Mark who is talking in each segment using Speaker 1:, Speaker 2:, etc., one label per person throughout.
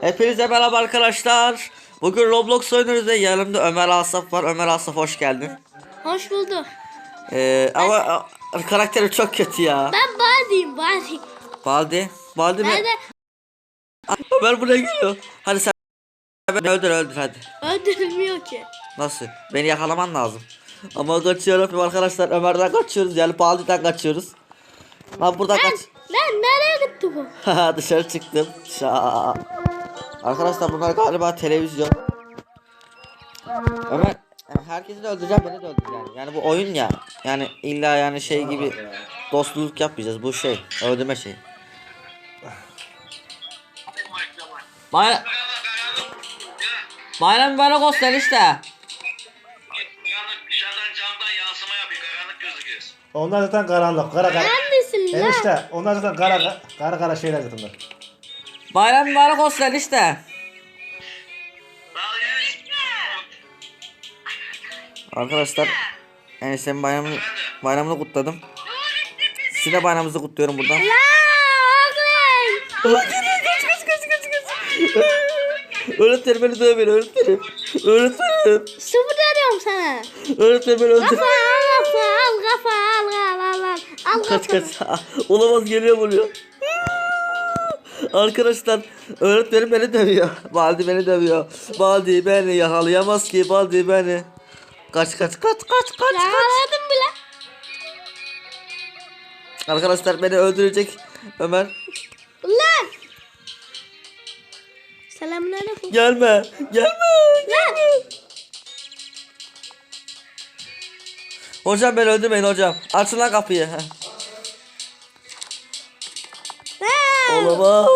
Speaker 1: Hepinize merhaba arkadaşlar. Bugün Roblox oynuyoruz ve yanımda Ömer Asaf var. Ömer Asaf hoş geldin.
Speaker 2: Hoş bulduk.
Speaker 1: Ee, ama a- karakteri çok kötü ya.
Speaker 2: Ben Baldi'yim Baldi.
Speaker 1: Baldi. Baldi mi?
Speaker 2: Ben de
Speaker 1: Ömer buraya geliyor. Hadi sen beni öldür öldür hadi.
Speaker 2: öldürülmüyor ki.
Speaker 1: Nasıl? Beni yakalaman lazım. Ama kaçıyorum arkadaşlar. Ömer'den kaçıyoruz. Yani Baldi'den kaçıyoruz. Lan buradan kaç.
Speaker 2: Lan nereye gitti bu?
Speaker 1: Dışarı çıktım. Şa. Arkadaşlar bunlar galiba televizyon. Ömer herkesi de öldüreceğim beni de öldür yani. Bu oyun ya. Yani illa yani şey gibi dostluk yapmayacağız. Bu şey öldürme şey. Bayram Bayram mübarek olsun işte.
Speaker 3: Karanlık dışarıdan camdan yansıma yapıyor. Karanlık gözüküyor.
Speaker 4: Onlar zaten karanlık. Kara kara.
Speaker 2: Neredesin lan?
Speaker 4: Enişte onlar zaten kara kara kara şeyler zaten.
Speaker 1: Bayram mübarek olsun işte.
Speaker 3: Daha yeni
Speaker 1: Arkadaşlar senin bayramını, bayramını kutladım. Siz de bayramınızı kutluyorum buradan. Öğretmenim beni dövmeyin öğretmenim. Öğretmenim.
Speaker 2: Sıfır veriyorum sana.
Speaker 1: Öğretmenim beni öldür.
Speaker 2: Kafa al kafa al kafa al al al al.
Speaker 1: Kaç kaç. Olamaz geliyor vuruyor. Arkadaşlar öğretmenim beni dövüyor. Baldi beni dövüyor. Baldi beni yakalayamaz ki Baldi beni. Kaç kaç kaç kaç kaç kaç.
Speaker 2: Yakaladım bile.
Speaker 1: Arkadaşlar beni öldürecek Ömer.
Speaker 2: Lan. Selamünaleyküm.
Speaker 1: Gelme. Gelme.
Speaker 2: Lan.
Speaker 1: Hocam beni öldürmeyin hocam. Açın lan kapıyı. Heh. Olamaz.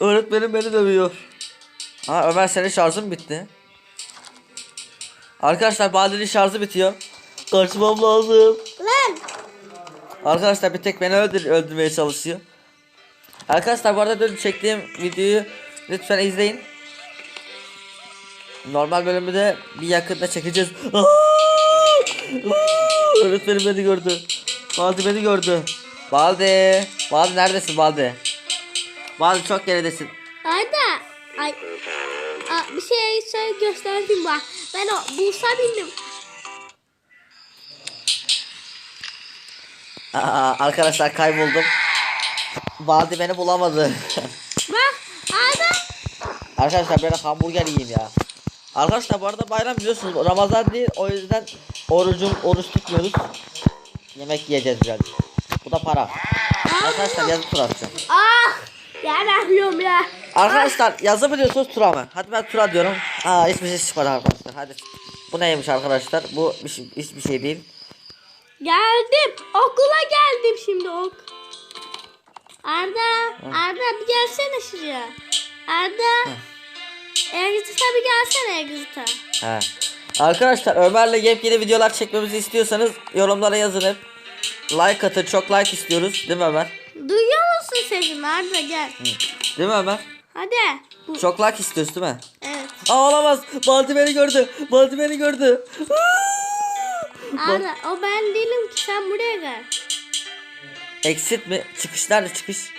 Speaker 1: Öğretmenim beni dövüyor. Ha Ömer senin şarjın bitti. Arkadaşlar Baldi'nin şarjı bitiyor. Kaçmam lazım.
Speaker 2: Lan.
Speaker 1: Arkadaşlar bir tek beni öldür öldürmeye çalışıyor. Arkadaşlar bu arada dün çektiğim videoyu lütfen izleyin. Normal bölümü de bir yakında çekeceğiz. Öğretmenim beni gördü. Baldi beni gördü. Baldi. Baldi neredesin Baldi? Baldi çok geridesin.
Speaker 2: Arda. Ay. Aa, bir şey söyle gösterdim bak. Ben o bulsa bindim.
Speaker 1: Aa, arkadaşlar kayboldum. Baldi beni bulamadı.
Speaker 2: Bak Arda.
Speaker 1: Arkadaşlar ben hamburger yiyeyim ya. Arkadaşlar bu arada bayram biliyorsunuz Ramazan değil o yüzden orucum oruç tutmuyoruz. Yemek yiyeceğiz biraz. Bu da para. Arkadaşlar yazı tur atacağım.
Speaker 2: Ah. Ya ne yapıyorum ya?
Speaker 1: Arkadaşlar yazı biliyorsunuz tura mı? Hadi ben tura diyorum. Aa hiçbir şey çıkmadı arkadaşlar. Hadi. Bu neymiş arkadaşlar? Bu bir şey- hiçbir şey değil.
Speaker 2: Geldim. Okula geldim şimdi ok. Arda. Arda bir gelsene şuraya. Arda. Egzita bir gelsene Egzita.
Speaker 1: He. Arkadaşlar Ömer'le yepyeni videolar çekmemizi istiyorsanız yorumlara yazın hep. Like atın çok like istiyoruz. Değil mi Ömer?
Speaker 2: Duyuyor musun sesimi Arda gel.
Speaker 1: Değil mi Ömer?
Speaker 2: Hadi. Bu.
Speaker 1: Çok like istiyoruz değil mi?
Speaker 2: Evet.
Speaker 1: Aa olamaz. Baldi beni gördü. Baldi beni gördü.
Speaker 2: Arda o ben değilim ki sen buraya gel.
Speaker 1: Exit mi? Çıkış nerede çıkış?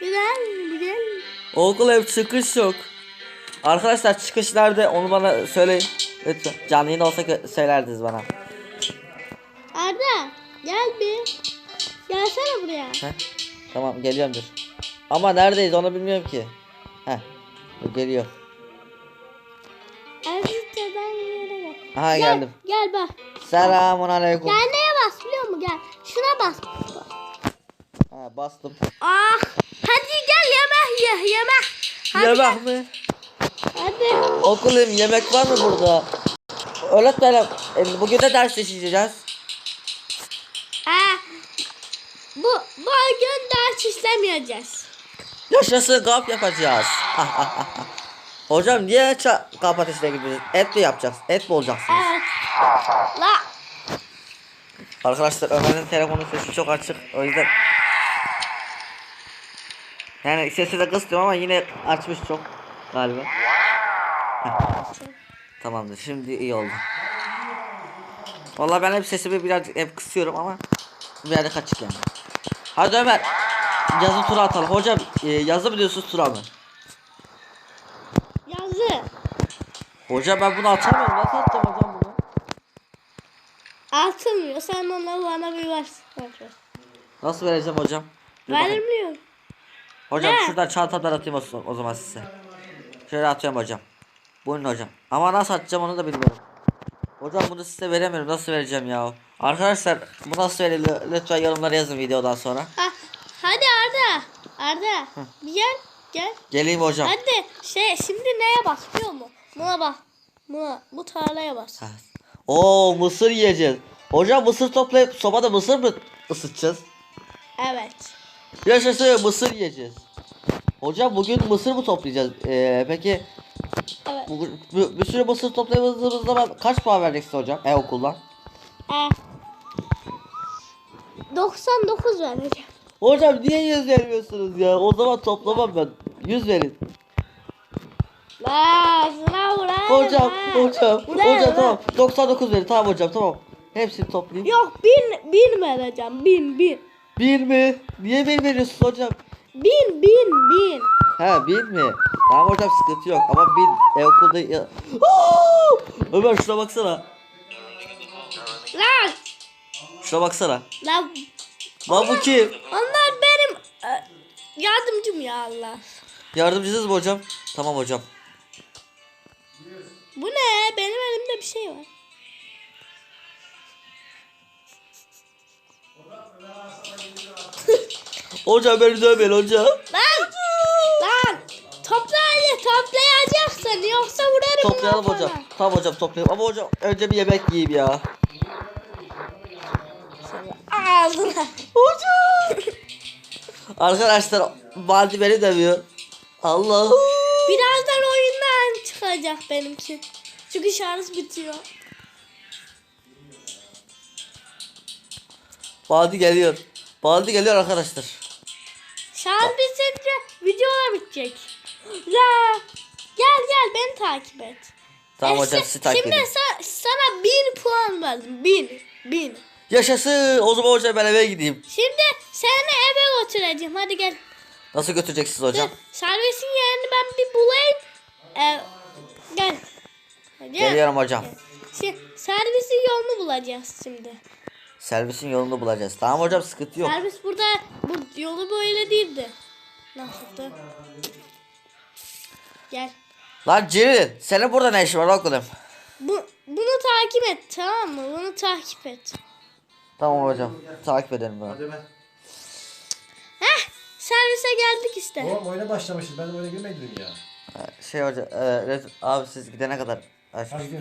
Speaker 2: Güzel güzel.
Speaker 1: Okul ev çıkış yok. Arkadaşlar çıkış nerede onu bana söyleyin. Lütfen. Canlı yayın olsa söylerdiniz bana.
Speaker 2: Arda gel bir. Gelsene buraya.
Speaker 1: Heh. Tamam geliyorum dur. Ama neredeyiz onu bilmiyorum ki. Heh. Dur, Geliyor.
Speaker 2: Egzita'dan yere gel.
Speaker 1: Aha
Speaker 2: Gel,
Speaker 1: geldim.
Speaker 2: Gel bak.
Speaker 1: Selamun aleyküm.
Speaker 2: Gel neye bas biliyor musun? Gel. Şuna bas.
Speaker 1: Ha, bastım.
Speaker 2: Ah. Hadi gel yemek ye yemek. Hadi
Speaker 1: Yemek mi?
Speaker 2: Hadi.
Speaker 1: Okul evi yemek var mı burada? Öğretmenim e, bugün de ders işleyeceğiz.
Speaker 2: Bu bu gün ders işlemeyeceğiz.
Speaker 1: Yaşasın kamp yapacağız. Hocam niye kamp ateşine gidiyoruz? Et mi yapacağız? Et mi olacaksınız?
Speaker 2: Evet. La.
Speaker 1: Arkadaşlar Ömer'in telefonu sesi çok açık. O yüzden yani sesi de kıstım ama yine açmış çok galiba. Tamamdır. Şimdi iyi oldu. Vallahi ben hep sesimi biraz hep kısıyorum ama birazcık açık yani. Hadi Ömer. yazı tura atalım. Hocam e, yazı mı diyorsunuz tura mı?
Speaker 2: Yazı.
Speaker 1: Hocam ben bunu atamıyorum. Nasıl atacağım hocam bunu?
Speaker 2: Atılmıyor. Sen onu bana bir versin.
Speaker 1: Nasıl vereceğim hocam? Bir bakın.
Speaker 2: Vermiyor.
Speaker 1: Hocam
Speaker 2: Ne?
Speaker 1: şuradan çantamdan atayım o, o zaman size. Şöyle atıyorum hocam. Buyurun hocam. Ama nasıl atacağım onu da bilmiyorum. Hocam bunu size veremiyorum. Nasıl vereceğim ya? Arkadaşlar bu nasıl veriliyor? Lütfen yorumlara yazın videodan sonra.
Speaker 2: Ha, hadi Arda. Arda. Bir gel. Gel.
Speaker 1: Geleyim hocam.
Speaker 2: Hadi şey şimdi neye bas biliyor musun? Buna bak. Buna, bu tarlaya bas.
Speaker 1: Ha. Oo mısır yiyeceğiz. Hocam mısır toplayıp sobada mısır mı ısıtacağız?
Speaker 2: Evet.
Speaker 1: Yaşasın mısır yiyeceğiz. Hocam bugün mısır mı toplayacağız? Ee, peki
Speaker 2: Evet.
Speaker 1: bugün bir, bir sürü mısır topladığımız zaman kaç puan vereceksin hocam? E okuldan.
Speaker 2: E, 99 vereceğim.
Speaker 1: Hocam niye 100 vermiyorsunuz ya? O zaman toplamam ben. 100 verin.
Speaker 2: La sınav ulan.
Speaker 1: Hocam,
Speaker 2: la.
Speaker 1: hocam,
Speaker 2: Ulan,
Speaker 1: hocam
Speaker 2: ulan.
Speaker 1: tamam. 99 verin. Tamam hocam tamam. Hepsini toplayayım.
Speaker 2: Yok bin, bin vereceğim. Bin, bin.
Speaker 1: Bir mi? Niye bir veriyorsun hocam?
Speaker 2: Bin, bin, bin.
Speaker 1: He bir mi? Tamam hocam sıkıntı yok ama bir e, okulda... Ya... Aa! Ömer şuna baksana.
Speaker 2: Lan.
Speaker 1: Şuna baksana.
Speaker 2: Lan.
Speaker 1: Lan bu kim?
Speaker 2: Onlar benim e, yardımcım ya Allah.
Speaker 1: Yardımcınız mı hocam? Tamam hocam.
Speaker 2: Bu ne? Benim elimde bir şey var.
Speaker 1: Hocam beni dövmeyin hocam.
Speaker 2: Lan. Lan. Toplayı toplayacaksın yoksa vurarım.
Speaker 1: Toplayalım hocam. Tamam hocam toplayalım. Ama hocam önce bir yemek yiyeyim ya.
Speaker 2: Ağzına.
Speaker 1: Hocam. Arkadaşlar Baldi beni dövüyor. Allah.
Speaker 2: Birazdan oyundan çıkacak benimki. Çünkü şarj bitiyor.
Speaker 1: Baldi geliyor. Baldi geliyor arkadaşlar.
Speaker 2: Şarj bitince videolar bitecek. La. Gel gel beni takip et.
Speaker 1: Tamam
Speaker 2: E,
Speaker 1: hocam sizi takip
Speaker 2: Şimdi
Speaker 1: edeyim.
Speaker 2: sa- sana bin puan verdim. Bin. Bin.
Speaker 1: Yaşasın. O zaman hocam ben eve gideyim.
Speaker 2: Şimdi seni eve götüreceğim. Hadi gel.
Speaker 1: Nasıl götüreceksiniz hocam?
Speaker 2: Dur, Servisin yerini ben bir bulayım. Ee, gel. Hadi.
Speaker 1: Geliyorum hocam.
Speaker 2: Şimdi, servisin yolunu bulacağız şimdi.
Speaker 1: Servisin yolunu bulacağız. Tamam hocam sıkıntı yok.
Speaker 2: Servis burada bu yolu böyle değildi. Nasıldı? Gel.
Speaker 1: Lan Celil senin burada ne işin var okulum?
Speaker 2: Bu, bunu takip et tamam mı? Bunu takip et.
Speaker 1: Tamam hocam. Takip edelim ben.
Speaker 4: Hadi ben.
Speaker 2: Heh servise geldik işte.
Speaker 4: Oğlum oyuna başlamışız. Ben oyuna girmedim ya.
Speaker 1: Şey hocam e, abi siz gidene kadar aç.
Speaker 4: Hadi gel.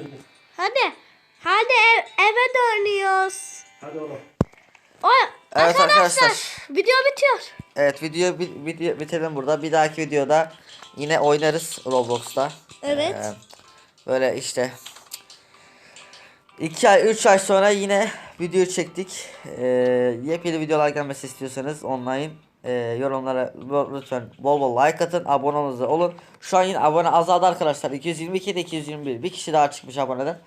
Speaker 4: hadi.
Speaker 2: Hadi. Hadi ev, eve dönüyoruz.
Speaker 4: Hadi oğlum.
Speaker 2: O,
Speaker 1: Evet arkadaşlar.
Speaker 2: Video bitiyor.
Speaker 1: Evet video, video bitirelim burada. Bir dahaki videoda yine oynarız Roblox'ta.
Speaker 2: Evet.
Speaker 1: Ee, böyle işte 2 ay 3 ay sonra yine video çektik. Ee, yepyeni videolar gelmesi istiyorsanız online e, yorumlara lütfen bol bol like atın. Aboneniz olun. Şu an yine abone azaldı arkadaşlar. 222 de 221. Bir kişi daha çıkmış aboneden.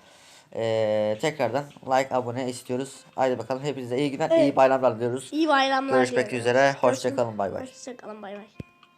Speaker 1: Ee, tekrardan like abone istiyoruz. Haydi bakalım hepinize iyi günler, iyi bayramlar diliyoruz.
Speaker 2: İyi bayramlar.
Speaker 1: Görüşmek
Speaker 2: diliyorum.
Speaker 1: üzere. Hoşçakalın. Bay bay.
Speaker 2: Hoşçakalın bay bay.